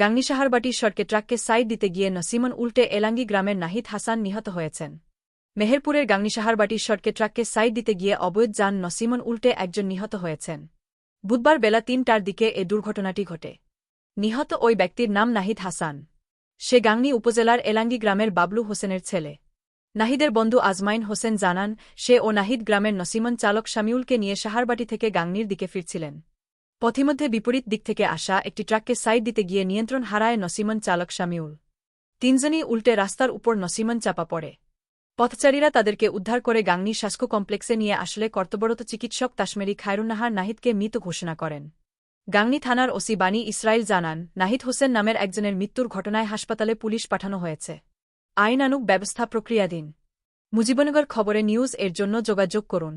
গাংনি সাহারবাটির সড়কে ট্রাককে সাইড দিতে গিয়ে নসিমন উল্টে এলাঙ্গি গ্রামের নাহিদ হাসান নিহত হয়েছেন। মেহেরপুরের গাংনি সাহারবাটির সড়কে ট্রাককে সাইড দিতে গিয়ে অবৈধ যান নসিমন উল্টে একজন নিহত হয়েছেন। বুধবার বেলা তিনটার দিকে এ দুর্ঘটনাটি ঘটে। নিহত ওই ব্যক্তির নাম নাহিদ হাসান। সে গাংনি উপজেলার এলাঙ্গি গ্রামের বাবলু হোসেনের ছেলে। নাহিদের বন্ধু আজমাইন হোসেন জানান, সে ও নাহিদ গ্রামের নসিমন চালক শামিউলকে নিয়ে সাহারবাটি থেকে গাংনির দিকে ফিরছিলেন। পথিমধ্যে বিপরীত দিক থেকে আসা একটি ট্রাককে সাইড দিতে গিয়ে নিয়ন্ত্রণ হারায় নসিমন চালক শামিউল। তিনজনই উল্টে রাস্তার উপর নসিমন চাপা পড়ে। পথচারীরা তাদেরকে উদ্ধার করে গাংনি স্বাস্থ্য কমপ্লেক্সে নিয়ে আসলে কর্তব্যরত চিকিৎসক তাসমেরি খায়রুন্নাহার নাহিদকে মৃত ঘোষণা করেন। গাংনি থানার ওসি বানী ইসরায়েল জানান, নাহিদ হোসেন নামের একজনের মৃত্যুর ঘটনায় হাসপাতালে পুলিশ পাঠানো হয়েছে। আইনানুক ব্যবস্থা প্রক্রিয়াধীন। মুজিবনগর খবরে নিউজ এর জন্য যোগাযোগ করুন।